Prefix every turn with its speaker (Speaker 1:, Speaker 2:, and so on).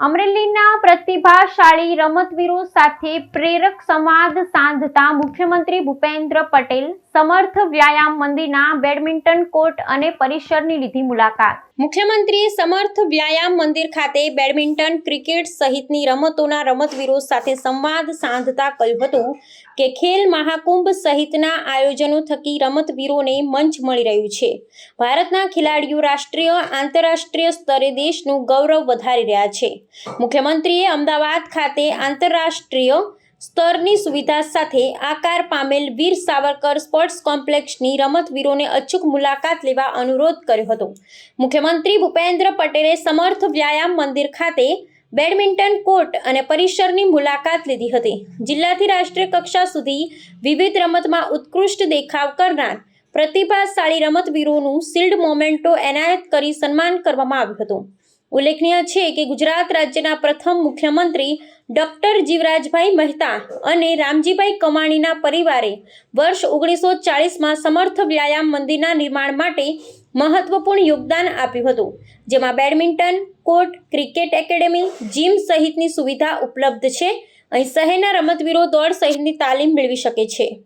Speaker 1: અમરેલીના પ્રતિભાશાળી રમતવીરો સાથે પ્રેરક સંવાદ સાંધતા મુખ્યમંત્રી ભૂપેન્દ્ર પટેલ સમર્થ વ્યાયામ મંદિરના બેડમિન્ટન કોર્ટ અને પરિસરની લીધી મુલાકાત. મુખ્યમંત્રીએ સમર્થ વ્યાયામ મંદિર ખાતે બેડમિન્ટન, ક્રિકેટ સહિતની રમતોના રમતવીરો સાથે સંવાદ સાંધતા કહ્યું હતું કે ખેલ મહાકુંભ સહિતના આયોજનો થકી રમતવીરોને મંચ મળી રહ્યું છે. ભારતના ખેલાડીઓ રાષ્ટ્રીય, આંતરરાષ્ટ્રીય સ્તરે દેશનું ગૌરવ વધારી રહ્યા છે. મુખ્યમંત્રીએ અમદાવાદ ખાતે આંતરરાષ્ટ્રીય સ્તરની સુવિધા સાથે આકાર પામેલ વીર સાવરકર સ્પોર્ટ્સ કોમ્પ્લેક્ષની રમતવીરોને અચૂક મુલાકાત લેવા અનુરોધ કર્યો હતો. મુખ્યમંત્રી ભૂપેન્દ્ર પટેલે સમર્થ વ્યાયામ મંદિર ખાતે બેડમિન્ટન કોર્ટ અને પરિસરની મુલાકાત લીધી હતી. જિલ્લાથી રાષ્ટ્રીય કક્ષા સુધી વિવિધ રમતમાં ઉત્કૃષ્ટ દેખાવ કરનાર પ્રતિભાશાળી રમતવીરોનું શિલ્ડ મોમેન્ટો એનાયત કરી સન્માન કરવામાં આવ્યું હતું. ઉલ્લેખનીય છે કે ગુજરાત રાજ્યના પ્રથમ મુખ્યમંત્રી ડોક્ટર જીવરાજભાઈ મહેતા અને રામજીભાઈ કમાણીના પરિવારે વર્ષ ઓગણીસો ચાળીસમાં સમર્થ વ્યાયામ મંદિરના નિર્માણ માટે મહત્વપૂર્ણ યોગદાન આપ્યું હતું, જેમાં badminton court, cricket academy, gym સહિતની સુવિધા ઉપલબ્ધ છે. અહીં શહેરના રમતવીરો દોડ સહિતની તાલીમ મેળવી શકે છે.